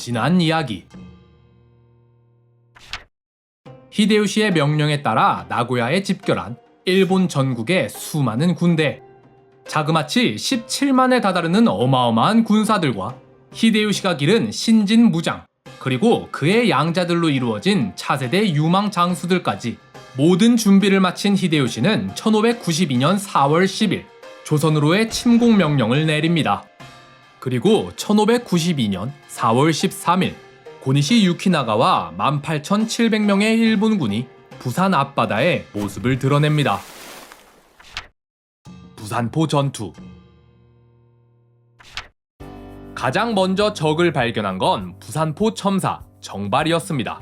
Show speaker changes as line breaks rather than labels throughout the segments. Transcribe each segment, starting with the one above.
지난 이야기. 히데요시의 명령에 따라 나고야에 집결한 일본 전국의 수많은 군대. 자그마치 17만에 다다르는 어마어마한 군사들과 히데요시가 기른 신진 무장, 그리고 그의 양자들로 이루어진 차세대 유망 장수들까지 모든 준비를 마친 히데요시는 1592년 4월 10일 조선으로의 침공 명령을 내립니다. 그리고 1592년 4월 13일 고니시 유키나가와 18,700명의 일본군이 부산 앞바다에 모습을 드러냅니다. 부산포 전투 가장 먼저 적을 발견한 건 부산포 첨사 정발이었습니다.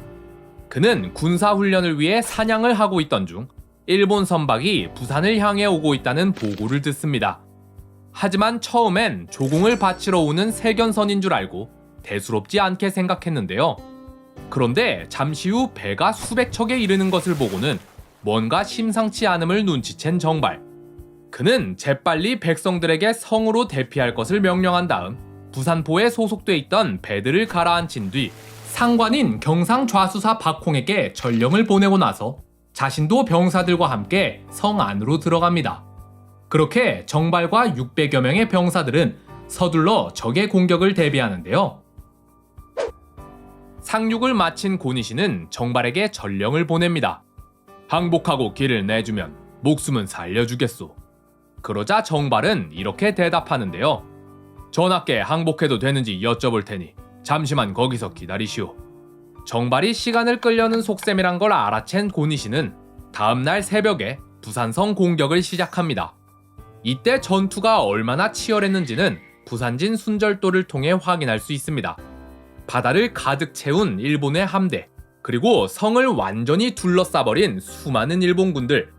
그는 군사 훈련을 위해 사냥을 하고 있던 중 일본 선박이 부산을 향해 오고 있다는 보고를 듣습니다. 하지만 처음엔 조공을 바치러 오는 세견선인 줄 알고 대수롭지 않게 생각했는데요. 그런데 잠시 후 배가 수백 척에 이르는 것을 보고는 뭔가 심상치 않음을 눈치챈 정발. 그는 재빨리 백성들에게 성으로 대피할 것을 명령한 다음 부산포에 소속돼 있던 배들을 가라앉힌 뒤 상관인 경상 좌수사 박홍에게 전령을 보내고 나서 자신도 병사들과 함께 성 안으로 들어갑니다. 그렇게 정발과 600여 명의 병사들은 서둘러 적의 공격을 대비하는데요. 상륙을 마친 고니시는 정발에게 전령을 보냅니다. 항복하고 길을 내주면 목숨은 살려주겠소. 그러자 정발은 이렇게 대답하는데요. 전하께 항복해도 되는지 여쭤볼 테니 잠시만 거기서 기다리시오. 정발이 시간을 끌려는 속셈이란 걸 알아챈 고니시는 다음날 새벽에 부산성 공격을 시작합니다. 이때 전투가 얼마나 치열했는지는 부산진 순절도를 통해 확인할 수 있습니다. 바다를 가득 채운 일본의 함대, 그리고 성을 완전히 둘러싸버린 수많은 일본군들,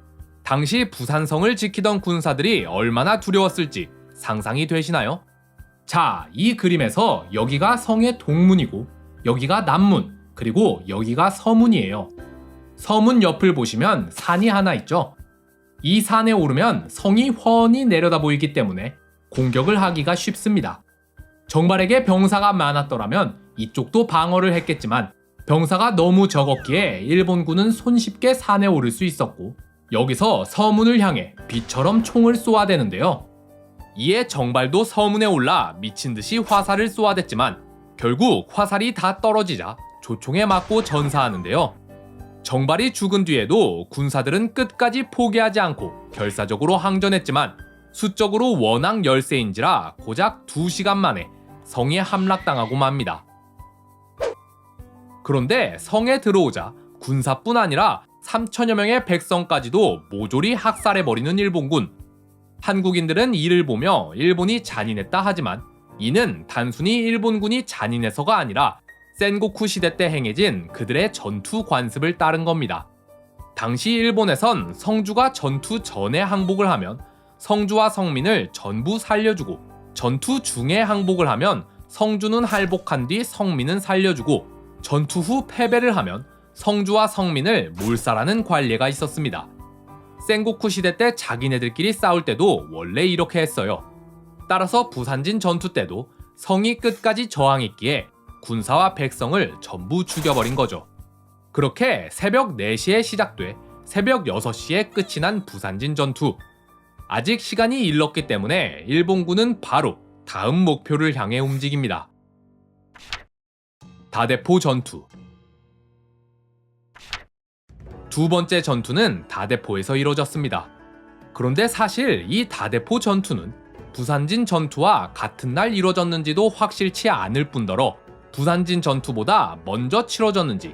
당시 부산성을 지키던 군사들이 얼마나 두려웠을지 상상이 되시나요? 자, 이 그림에서 여기가 성의 동문이고, 여기가 남문, 그리고 여기가 서문이에요. 서문 옆을 보시면 산이 하나 있죠? 이 산에 오르면 성이 훤히 내려다 보이기 때문에 공격을 하기가 쉽습니다. 정발에게 병사가 많았더라면 이쪽도 방어를 했겠지만 병사가 너무 적었기에 일본군은 손쉽게 산에 오를 수 있었고 여기서 서문을 향해 비처럼 총을 쏘아대는데요. 이에 정발도 서문에 올라 미친 듯이 화살을 쏘아댔지만 결국 화살이 다 떨어지자 조총에 맞고 전사하는데요. 정발이 죽은 뒤에도 군사들은 끝까지 포기하지 않고 결사적으로 항전했지만 수적으로 워낙 열세인지라 고작 2시간 만에 성에 함락당하고 맙니다. 그런데 성에 들어오자 군사뿐 아니라 3천여 명의 백성까지도 모조리 학살해버리는 일본군. 한국인들은 이를 보며 일본이 잔인했다 하지만 이는 단순히 일본군이 잔인해서가 아니라 센고쿠 시대 때 행해진 그들의 전투 관습을 따른 겁니다. 당시 일본에선 성주가 전투 전에 항복을 하면 성주와 성민을 전부 살려주고 전투 중에 항복을 하면 성주는 할복한 뒤 성민은 살려주고 전투 후 패배를 하면 성주와 성민을 몰살하는 관례가 있었습니다. 센고쿠 시대 때 자기네들끼리 싸울 때도 원래 이렇게 했어요. 따라서 부산진 전투 때도 성이 끝까지 저항했기에 군사와 백성을 전부 죽여버린 거죠. 그렇게 새벽 4시에 시작돼 새벽 6시에 끝이 난 부산진 전투. 아직 시간이 일렀기 때문에 일본군은 바로 다음 목표를 향해 움직입니다. 다대포 전투. 두 번째 전투는 다대포에서 이뤄졌습니다. 그런데 사실 이 다대포 전투는 부산진 전투와 같은 날 이뤄졌는지도 확실치 않을 뿐더러 부산진 전투보다 먼저 치러졌는지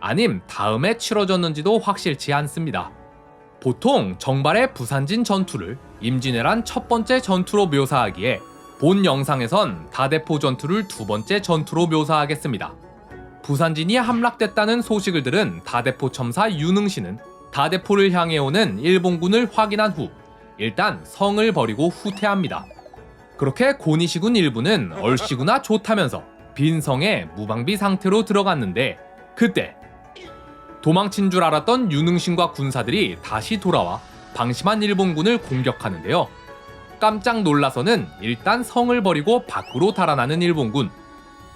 아님 다음에 치러졌는지도 확실치 않습니다. 보통 정발의 부산진 전투를 임진왜란 첫 번째 전투로 묘사하기에 본 영상에선 다대포 전투를 두 번째 전투로 묘사하겠습니다. 부산진이 함락됐다는 소식을 들은 다대포 첨사 유능신은 다대포를 향해 오는 일본군을 확인한 후 일단 성을 버리고 후퇴합니다. 그렇게 고니시군 일부는 얼씨구나 좋다면서 빈 성에 무방비 상태로 들어갔는데 그때 도망친 줄 알았던 유능신과 군사들이 다시 돌아와 방심한 일본군을 공격하는데요. 깜짝 놀라서는 일단 성을 버리고 밖으로 달아나는 일본군.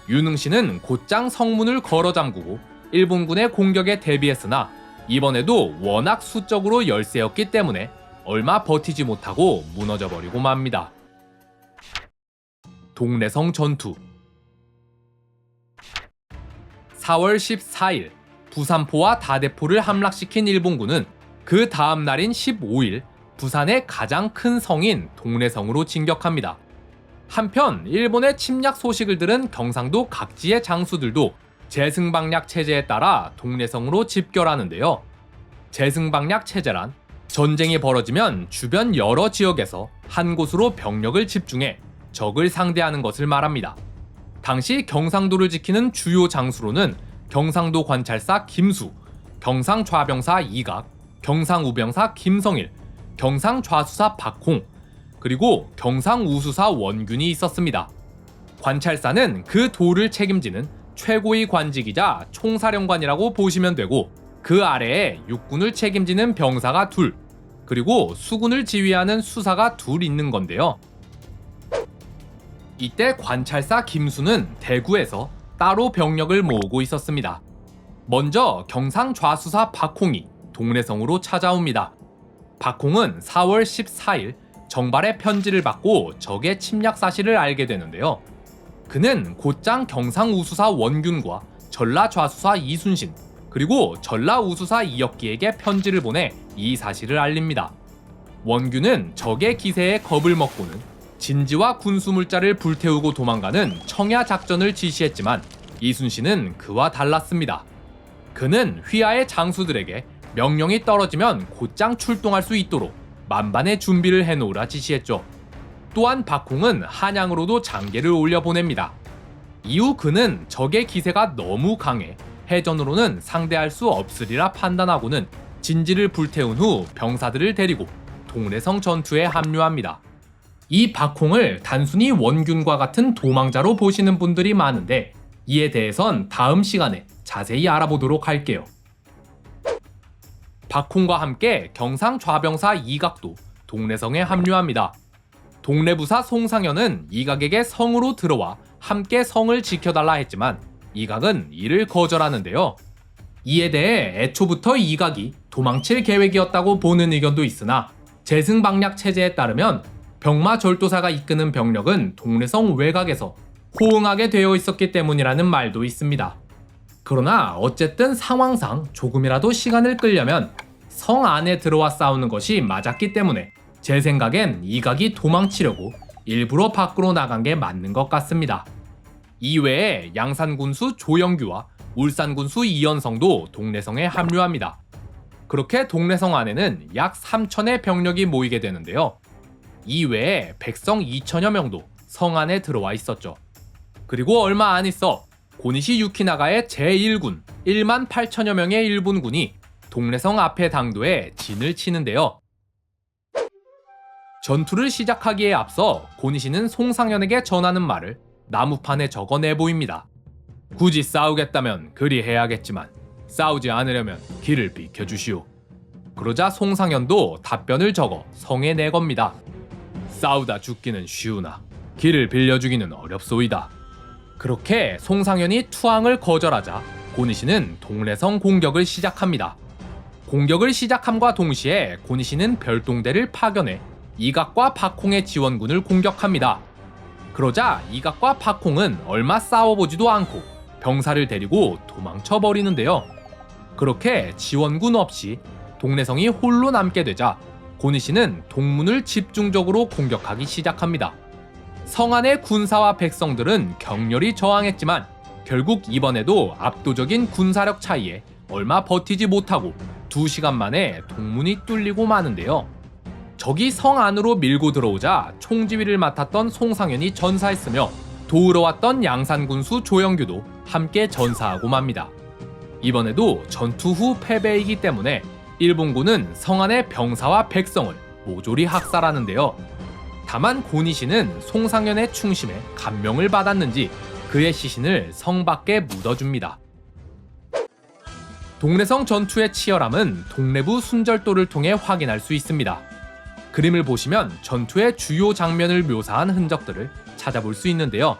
유능신은 곧장 성문을 걸어 잠그고 일본군의 공격에 대비했으나 이번에도 워낙 수적으로 열세였기 때문에 얼마 버티지 못하고 무너져 버리고 맙니다. 동래성 전투 4월 14일 부산포와 다대포를 함락시킨 일본군은 그 다음 날인 15일 부산의 가장 큰 성인 동래성으로 진격합니다. 한편 일본의 침략 소식을 들은 경상도 각지의 장수들도 재승방략 체제에 따라 동래성으로 집결하는데요. 재승방략 체제란 전쟁이 벌어지면 주변 여러 지역에서 한 곳으로 병력을 집중해 적을 상대하는 것을 말합니다. 당시 경상도를 지키는 주요 장수로는 경상도 관찰사 김수, 경상 좌병사 이각, 경상 우병사 김성일, 경상 좌수사 박홍, 그리고 경상 우수사 원균이 있었습니다. 관찰사는 그 도를 책임지는 최고의 관직이자 총사령관이라고 보시면 되고 그 아래에 육군을 책임지는 병사가 둘, 그리고 수군을 지휘하는 수사가 둘 있는 건데요. 이때 관찰사 김수는 대구에서 따로 병력을 모으고 있었습니다. 먼저 경상 좌수사 박홍이 동래성으로 찾아옵니다. 박홍은 4월 14일 정발의 편지를 받고 적의 침략 사실을 알게 되는데요. 그는 곧장 경상 우수사 원균과 전라 좌수사 이순신 그리고 전라 우수사 이혁기에게 편지를 보내 이 사실을 알립니다. 원균은 적의 기세에 겁을 먹고는 진지와 군수물자를 불태우고 도망가는 청야 작전을 지시했지만 이순신은 그와 달랐습니다. 그는 휘하의 장수들에게 명령이 떨어지면 곧장 출동할 수 있도록 만반의 준비를 해놓으라 지시했죠. 또한 박홍은 한양으로도 장계를 올려 보냅니다. 이후 그는 적의 기세가 너무 강해 해전으로는 상대할 수 없으리라 판단하고는 진지를 불태운 후 병사들을 데리고 동래성 전투에 합류합니다. 이 박홍을 단순히 원균과 같은 도망자로 보시는 분들이 많은데 이에 대해선 다음 시간에 자세히 알아보도록 할게요. 박홍과 함께 경상 좌병사 이각도 동래성에 합류합니다. 동래부사 송상현은 이각에게 성으로 들어와 함께 성을 지켜달라 했지만 이각은 이를 거절하는데요. 이에 대해 애초부터 이각이 도망칠 계획이었다고 보는 의견도 있으나 재승방략 체제에 따르면 병마 절도사가 이끄는 병력은 동래성 외곽에서 호응하게 되어 있었기 때문이라는 말도 있습니다. 그러나 어쨌든 상황상 조금이라도 시간을 끌려면 성 안에 들어와 싸우는 것이 맞았기 때문에 제 생각엔 이각이 도망치려고 일부러 밖으로 나간 게 맞는 것 같습니다. 이외에 양산군수 조영규와 울산군수 이연성도 동래성에 합류합니다. 그렇게 동래성 안에는 약 3천의 병력이 모이게 되는데요. 이외에 백성 2천여 명도 성 안에 들어와 있었죠. 그리고 얼마 안 있어 고니시 유키나가의 제1군 1만 8천여 명의 일본군이 동래성 앞에 당도에 진을 치는데요. 전투를 시작하기에 앞서 고니시는 송상현에게 전하는 말을 나무판에 적어 내 보입니다. 굳이 싸우겠다면 그리 해야겠지만 싸우지 않으려면 길을 비켜주시오. 그러자 송상현도 답변을 적어 성에 내 겁니다. 싸우다 죽기는 쉬우나 길을 빌려 주기는 어렵소이다. 그렇게 송상현이 투항을 거절하자 고니시는 동래성 공격을 시작합니다. 공격을 시작함과 동시에 고니시는 별동대를 파견해 이각과 박홍의 지원군을 공격합니다. 그러자 이각과 박홍은 얼마 싸워보지도 않고 병사를 데리고 도망쳐 버리는데요. 그렇게 지원군 없이 동래성이 홀로 남게 되자 고니시는 동문을 집중적으로 공격하기 시작합니다. 성 안의 군사와 백성들은 격렬히 저항했지만 결국 이번에도 압도적인 군사력 차이에 얼마 버티지 못하고 2시간 만에 동문이 뚫리고 마는데요. 적이 성 안으로 밀고 들어오자 총지휘를 맡았던 송상현이 전사했으며 도우러 왔던 양산군수 조영규도 함께 전사하고 맙니다. 이번에도 전투 후 패배이기 때문에 일본군은 성 안의 병사와 백성을 모조리 학살하는데요. 다만 고니시는 송상현의 충심에 감명을 받았는지 그의 시신을 성 밖에 묻어줍니다. 동래성 전투의 치열함은 동래부 순절도를 통해 확인할 수 있습니다. 그림을 보시면 전투의 주요 장면을 묘사한 흔적들을 찾아볼 수 있는데요.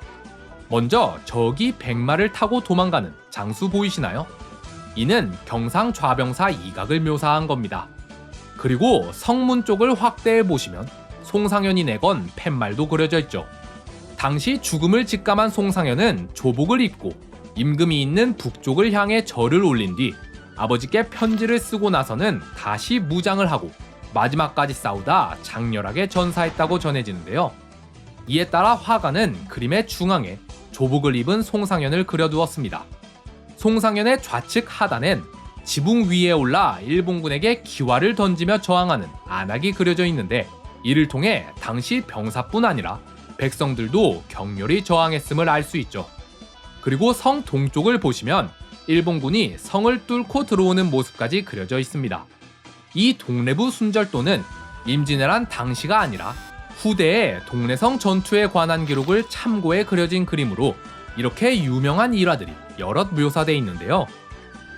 먼저 저기 백마를 타고 도망가는 장수 보이시나요? 이는 경상 좌병사 이각을 묘사한 겁니다. 그리고 성문 쪽을 확대해 보시면 송상현이 내건 팻말도 그려져 있죠. 당시 죽음을 직감한 송상현은 조복을 입고 임금이 있는 북쪽을 향해 절을 올린 뒤 아버지께 편지를 쓰고 나서는 다시 무장을 하고 마지막까지 싸우다 장렬하게 전사했다고 전해지는데요. 이에 따라 화가는 그림의 중앙에 조복을 입은 송상현을 그려두었습니다. 송상현의 좌측 하단엔 지붕 위에 올라 일본군에게 기와를 던지며 저항하는 안악이 그려져 있는데 이를 통해 당시 병사뿐 아니라 백성들도 격렬히 저항했음을 알 수 있죠. 그리고 성 동쪽을 보시면 일본군이 성을 뚫고 들어오는 모습까지 그려져 있습니다. 이 동래부 순절도는 임진왜란 당시가 아니라 후대의 동래성 전투에 관한 기록을 참고해 그려진 그림으로 이렇게 유명한 일화들이 여럿 묘사돼 있는데요.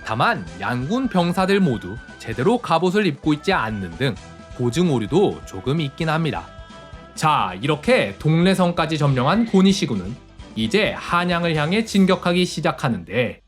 다만 양군 병사들 모두 제대로 갑옷을 입고 있지 않는 등 보증 오류도 조금 있긴 합니다. 자, 이렇게 동래성까지 점령한 고니시군은 이제 한양을 향해 진격하기 시작하는데